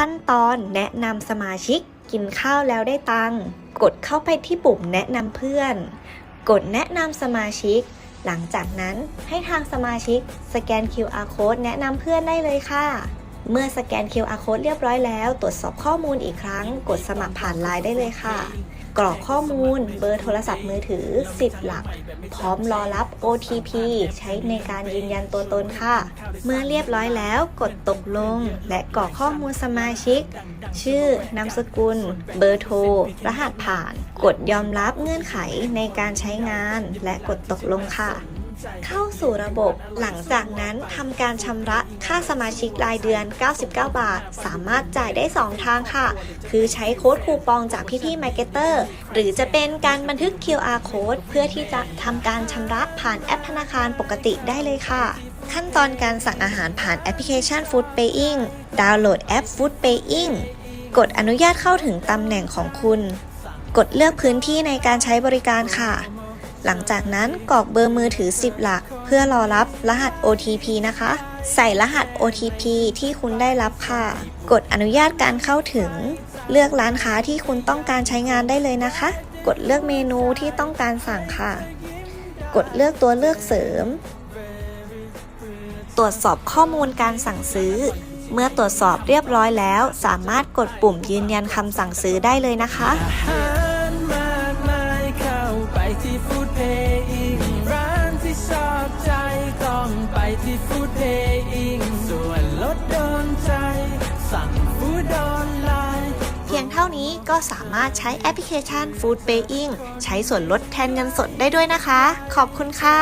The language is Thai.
ขั้นตอนแนะนำสมาชิก กินข้าวแล้วได้ตังค์กดเข้าไปที่ปุ่มแนะนำเพื่อน กดแนะนำสมาชิก หลังจากนั้นให้ทางสมาชิก สแกน QR code แนะนำเพื่อนได้เลยค่ะ เมื่อสแกน QR code เรียบร้อยแล้ว ตรวจสอบข้อมูลอีกครั้ง กดสมัครผ่านไลน์ได้เลยค่ะ กรอกข้อมูล เบอร์โทรศัพท์มือถือ 10 หลัก พร้อมรอรับ OTP ใช้ในการยืนยันตัวตนค่ะ เมื่อเรียบร้อยแล้วกดตกลง และกรอกข้อมูลสมาชิก ชื่อนามสกุล เบอร์โทร รหัสผ่าน กดยอมรับเงื่อนไขในการใช้งาน และกดตกลงค่ะ เข้าสู่ระบบ หลังจากนั้นทำการชำระค่าสมาชิกรายเดือน 99 บาท สามารถจ่ายได้ 2 ทางค่ะ คือใช้โค้ดคูปองจากพี่ๆ Marketer หรือจะเป็นการบันทึก QR code เพื่อที่จะทำการชำระผ่านแอปธนาคารปกติได้เลยค่ะ ขั้นตอนการสั่งอาหารผ่านแอปพลิเคชัน Food Paying ดาวน์โหลดแอป Food Paying กดอนุญาตเข้าถึงตำแหน่งของคุณ กดเลือกพื้นที่ในการใช้บริการค่ะ หลังจากนั้นกรอกเบอร์มือถือ 10 หลัก เพื่อรอรับรหัส OTP นะคะ ใส่รหัส OTP ที่คุณได้รับค่ะ กดอนุญาตการเข้าถึง เลือกร้านค้าที่คุณต้องการใช้งานได้เลยนะคะ กดเลือกเมนูที่ต้องการสั่งค่ะ กดเลือกตัวเลือกเสริม ตรวจสอบข้อมูลการสั่งซื้อ เมื่อตรวจสอบเรียบร้อยแล้ว สามารถกดปุ่มยืนยันคำสั่งซื้อได้เลยนะคะ เพียงเท่านี้ก็สามารถใช้แอปพลิเคชัน Food Paying ใช้ส่วนลดแทนเงินสดได้ด้วยนะคะ ขอบคุณค่ะ